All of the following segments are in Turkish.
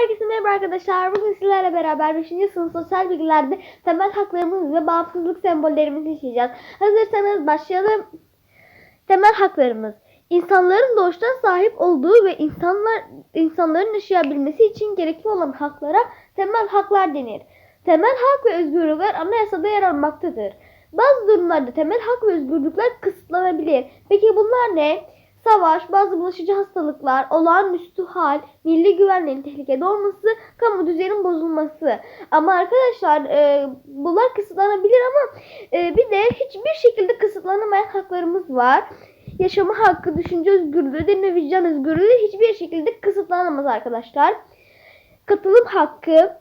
Herkese merhaba arkadaşlar. Bugün sizlerle beraber 5. sınıf sosyal bilgilerde temel haklarımız ve bağımsızlık sembollerimizi işleyeceğiz. Hazırsanız başlayalım. Temel haklarımız. İnsanların doğuştan sahip olduğu ve insanlar insanların yaşayabilmesi için gerekli olan haklara temel haklar denir. Temel hak ve özgürlükler anayasada yer almaktadır. Bazı durumlarda temel hak ve özgürlükler kısıtlanabilir. Peki bunlar ne? Savaş, bazı bulaşıcı hastalıklar, olağanüstü hal, milli güvenliğin tehlikede olması, kamu düzeninin bozulması. Ama arkadaşlar e, bunlar kısıtlanabilir ama e, bir de hiçbir şekilde kısıtlanamayan haklarımız var. Yaşama hakkı, düşünce özgürlüğü, din ve vicdan özgürlüğü hiçbir şekilde kısıtlanamaz arkadaşlar. Katılım hakkı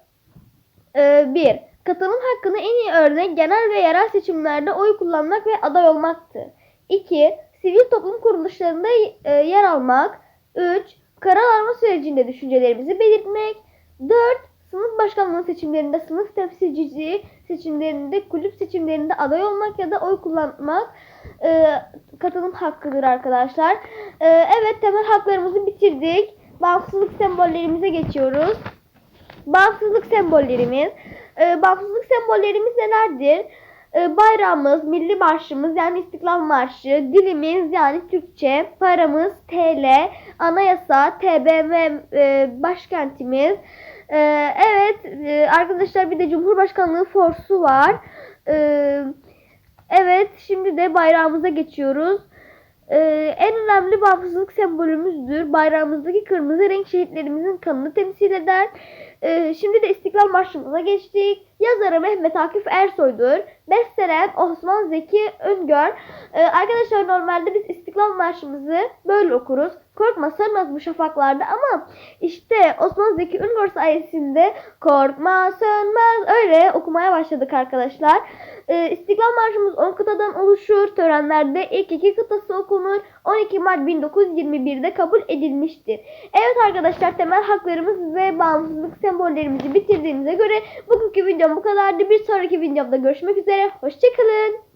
1. Katılım hakkını en iyi örnek genel ve yerel seçimlerde oy kullanmak ve aday olmaktır. 2. Sivil toplum kuruluşlarında e, yer almak. 3. Karar alma sürecinde düşüncelerimizi belirtmek. 4. Sınıf başkanlığı seçimlerinde, sınıf temsilcisi seçimlerinde, kulüp seçimlerinde aday olmak ya da oy kullanmak e, katılım hakkıdır arkadaşlar. E, evet temel haklarımızı bitirdik. Bağımsızlık sembollerimize geçiyoruz. Bağımsızlık sembollerimiz. E, bağımsızlık sembollerimiz nelerdir? E, bayrağımız, milli marşımız yani İstiklal Marşı, dilimiz yani Türkçe, paramız TL, anayasa, TBMM e, başkentimiz. E, evet e, arkadaşlar bir de Cumhurbaşkanlığı forsu var. E, evet şimdi de bayrağımıza geçiyoruz. Ee, en önemli bağımsızlık sembolümüzdür. Bayrağımızdaki kırmızı renk şehitlerimizin kanını temsil eder. Ee, şimdi de İstiklal Marşımıza geçtik. Yazarı Mehmet Akif Ersoy'dur. Bestelen Osman Zeki Öngör. Ee, arkadaşlar normalde biz İstiklal Marşımızı böyle okuruz. Korkma sönmez bu şafaklarda ama işte Osman Zeki Öngör sayesinde korkma sönmez öyle okumaya başladık arkadaşlar. Ee, İstiklal Marşımız 10 kıtadan oluşur. Törenlerde ilk iki kıtası okunur. 12 Mart 1921'de kabul edilmiştir. Evet arkadaşlar temel haklarımız ve bağımsızlık sembollerimizi bitirdiğimize göre bugünkü videom bu kadardı. Bir sonraki videomda görüşmek üzere. Hoşçakalın.